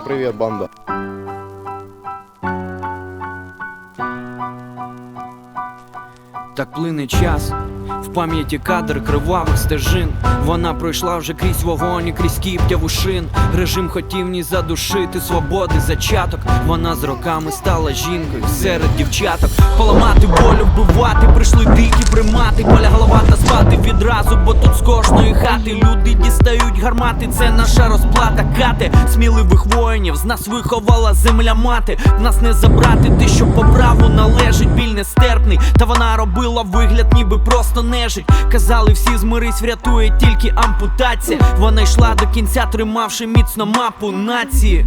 привіт, банда. Так плине час, в пам'яті кадр кривавих стежин. Вона пройшла вже крізь вогонь і крізь кіптяву шин. Режим хотів ні задушити свободи зачаток. Вона з роками стала жінкою серед дівчаток. Поламати дикі примати. Поля голова та спати відразу, бо тут з кожної хати люди дістають гармати. Це наша розплата кати сміливих воїнів. З нас виховала земля мати. Нас не забрати те, що по праву належить. Біль нестерпний, та вона робила вигляд, ніби просто нежить. Казали, всі змирись, врятує тільки ампутація. Вона йшла до кінця, тримавши міцно мапу нації.